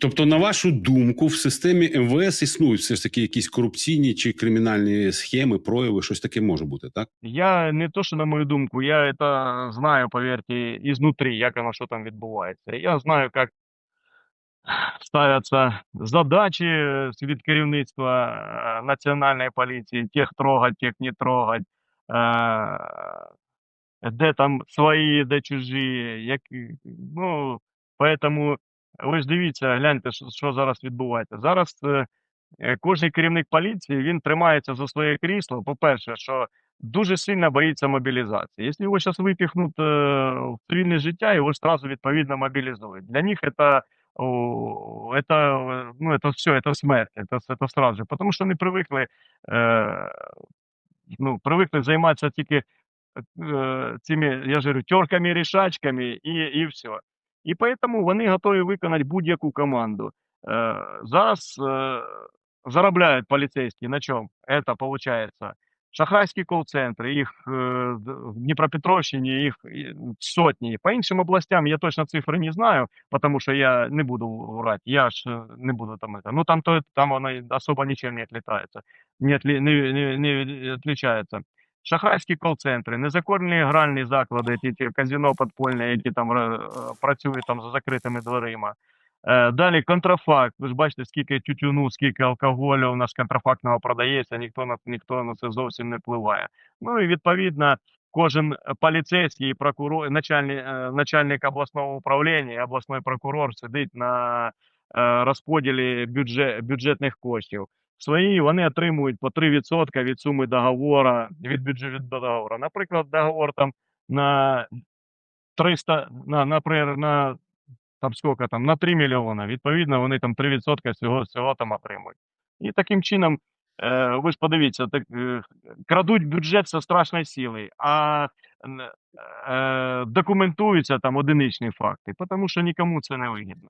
Тобто, на вашу думку, в системі МВС існують все ж таки якісь корупційні чи кримінальні схеми, прояви, щось таке може бути, так? Я не то, що на мою думку, я это знаю, поверьте, изнутри, як воно що там відбувається. Я знаю, як ставляться задачі від керівництва е, національної поліції, тих трогать, тих не трогать, е, де там свої, де чужі. Як, ну, поэтому ви ж дивіться, гляньте, що, що зараз відбувається. Зараз е, е, кожен керівник поліції він тримається за своє крісло. По-перше, що дуже сильно боїться мобілізації. Якщо його зараз випихнуть е, в цивільне життя, його ж одразу відповідно мобілізують. Для них це, о, это, э, ну, это все, это смерть, это, это сразу же. Потому що вони привикли, е, ну, привикли займатися тільки е, цими, я ж говорю, терками, рішачками і, і все. І тому вони готові виконати будь-яку команду. Е, зараз е, заробляють поліцейські на чому? Это получается шахрайські кол-центри, їх е, в Дніпропетровщині їх сотні. По іншим областям я точно цифри не знаю, тому що я не буду врать. Я ж не буду там. Ну там то там воно особо нічим не отлітається, не, не, не, не отличається. Шахрайські кол-центри, незаконні гральні заклади, ті, ті казино підпольні, які там е, працюють там за закритими дверима. Е, Далі контрафакт. Ви ж бачите, скільки тютюну, скільки алкоголю у нас контрафактного продається, ніхто на ніхто на це зовсім не впливає. Ну і відповідно, кожен поліцейський, прокурор, начальник, е, начальник обласного управління, обласний прокурор сидить на розподілі бюджет, бюджетних коштів. Свої вони отримують по 3% від суми договору, від бюджету договору. Наприклад, договор там на 300, на, наприклад, на там сколько там, на 3 мільйона. Відповідно, вони там 3% всього, всього там отримують. І таким чином, е, ви ж подивіться, так, е, крадуть бюджет зі страшної сили, а е, документуються там одиничні факти, тому що нікому це не вигідно.